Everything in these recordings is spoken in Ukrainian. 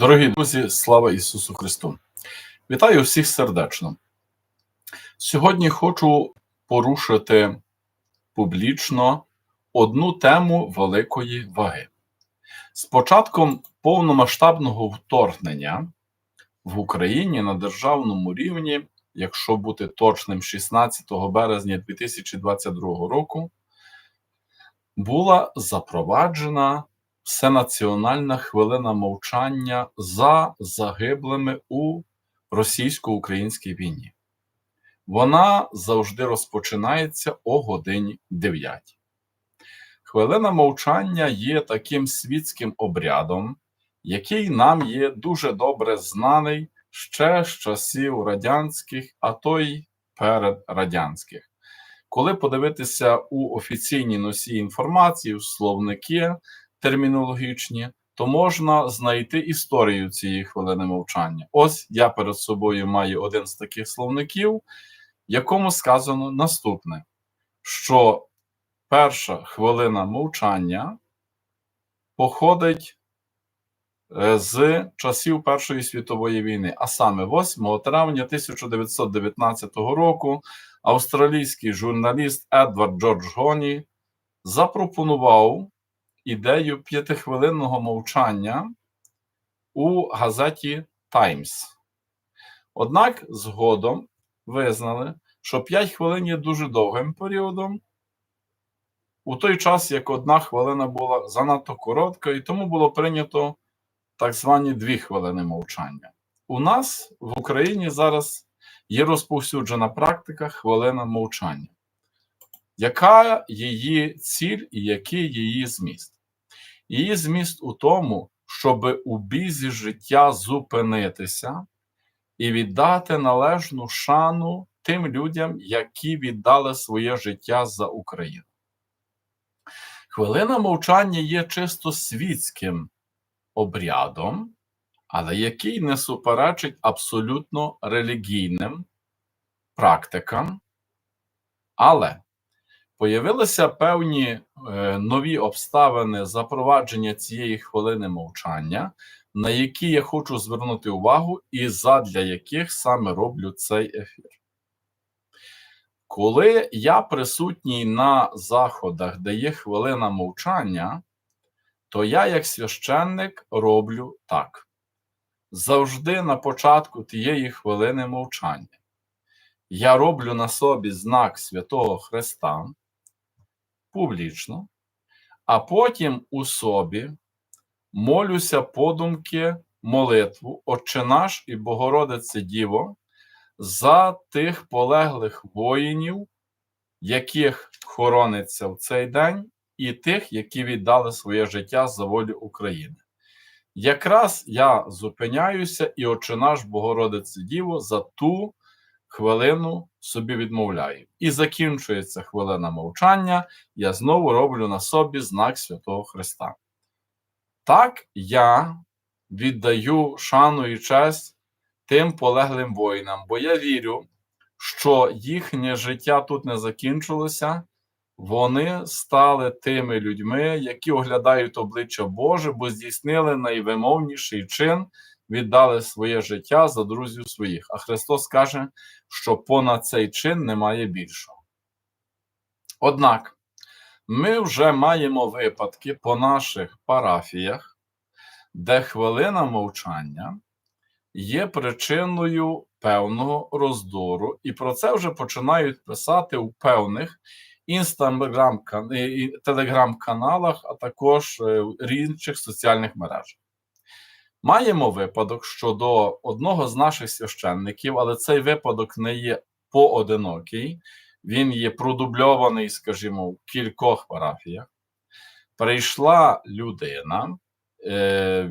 Дорогі друзі, слава Ісусу Христу! Вітаю всіх сердечно. Сьогодні хочу порушити публічно одну тему великої ваги. З початком повномасштабного вторгнення в Україні на державному рівні, якщо бути точним, 16 березня 2022 року, була запроваджена всенаціональна хвилина мовчання за загиблими у російсько-українській війні. Вона завжди розпочинається о годині 9. Хвилина мовчання є таким світським обрядом, який нам є дуже добре знаний ще з часів радянських, а то й передрадянських. Коли подивитися у офіційні носії інформації, в словники термінологічні, то можна знайти історію цієї хвилини мовчання. Ось я перед собою маю один з таких словників, якому сказано наступне: що перша хвилина мовчання походить е, з часів Першої світової війни, а саме 8 травня 1919 року австралійський журналіст Едвард Джордж Гоні запропонував ідею п'ятихвилинного мовчання у газеті Таймс. Однак згодом визнали, що 5 хвилин є дуже довгим періодом, у той час, як одна хвилина була занадто коротка, і тому було прийнято так звані дві хвилини мовчання. У нас в Україні зараз є розповсюджена практика хвилина мовчання. Яка її ціль і який її зміст? Її зміст у тому, щоб у бізі життя зупинитися і віддати належну шану тим людям, які віддали своє життя за Україну. Хвилина мовчання є чисто світським обрядом, але який не суперечить абсолютно релігійним практикам. Але Появилися певні е, нові обставини запровадження цієї хвилини мовчання, на які я хочу звернути увагу, і задля яких саме роблю цей ефір. Коли я присутній на заходах, де є хвилина мовчання, то я, як священник, роблю так. Завжди на початку тієї хвилини мовчання. Я роблю на собі знак Святого Христа публічно, а потім у собі молюся подумки молитву Отче наш і Богородице Діво за тих полеглих воїнів, яких хорониться в цей день, і тих, які віддали своє життя за волю України. Якраз я зупиняюся і Отче наш Богородице Діво за ту хвилину собі відмовляю. І закінчується хвилина мовчання, я знову роблю на собі знак Святого Христа. Так я віддаю шану і честь тим полеглим воїнам, бо я вірю, що їхнє життя тут не закінчилося. Вони стали тими людьми, які оглядають обличчя Боже, бо здійснили найвимовніший чин, віддали своє життя за друзів своїх. А Христос каже, що понад цей чин немає більшого. Однак ми вже маємо випадки по наших парафіях, де хвилина мовчання є причиною певного роздору, і про це вже починають писати у певних інстаграм телеграм-каналах, а також е, в інших соціальних мережах. Маємо випадок щодо одного з наших священників, але цей випадок не є поодинокий, він є продубльований, скажімо, в кількох парафіях. Прийшла людина, е,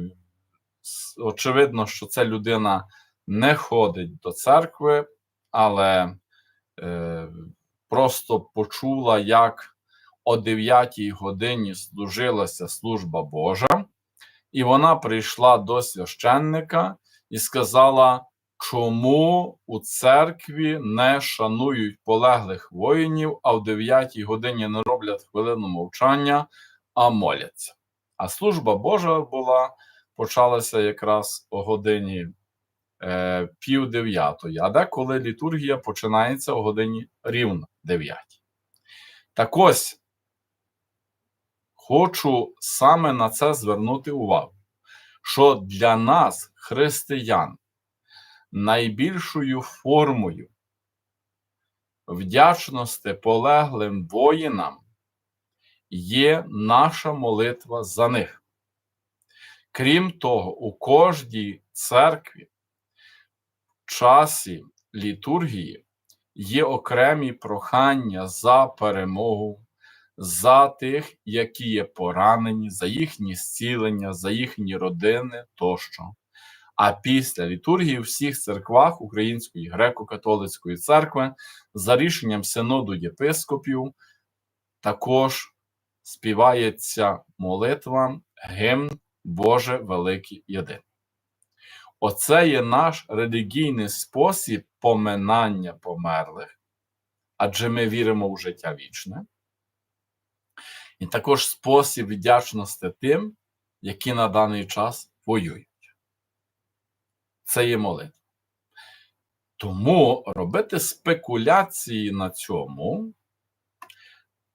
очевидно, що ця людина не ходить до церкви, але е, просто почула, як о 9 годині служилася служба Божа. І вона прийшла до священника і сказала, чому у церкві не шанують полеглих воїнів, а в 9 годині не роблять хвилину мовчання, а моляться. А служба Божа була почалася якраз о годині е, пів дев'ятої, а деколи літургія починається о годині рівно дев'ятій. Так ось хочу саме на це звернути увагу, що для нас, християн, найбільшою формою вдячності полеглим воїнам є наша молитва за них. Крім того, у кожній церкві в часі літургії є окремі прохання за перемогу, за тих, які є поранені, за їхні зцілення, за їхні родини тощо. А після літургії в всіх церквах Української греко-католицької церкви за рішенням синоду єпископів також співається молитва гімн Боже Великий Єдин. Оце є наш релігійний спосіб поминання померлих, адже ми віримо в життя вічне. І також спосіб вдячності тим, які на даний час воюють. Це є молитва. Тому робити спекуляції на цьому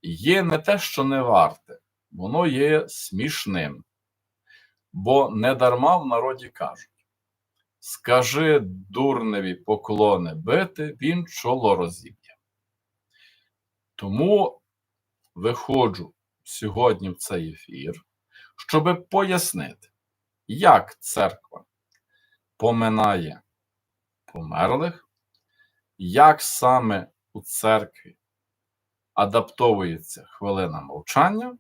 є не те, що не варте, воно є смішним. Бо не дарма в народі кажуть: скажи дурневі поклони бити, він чоло розіб'є. Тому виходжу сьогодні в цей ефір, щоб пояснити, як церква поминає померлих, як саме у церкві адаптовується хвилина мовчання,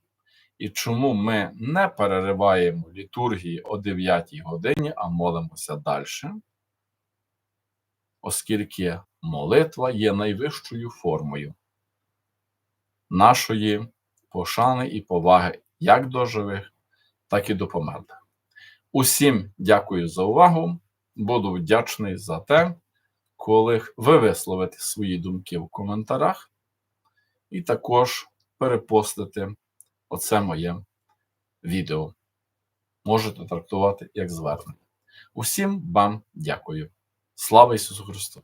і чому ми не перериваємо літургії о 9 годині, а молимося далі, оскільки молитва є найвищою формою нашої пошани і поваги як до живих, так і до померлих. Усім дякую за увагу. Буду вдячний за те, коли ви висловите свої думки в коментарях, і також перепостите оце моє відео. Можете трактувати як звернення. Усім вам дякую. Слава Ісусу Христу!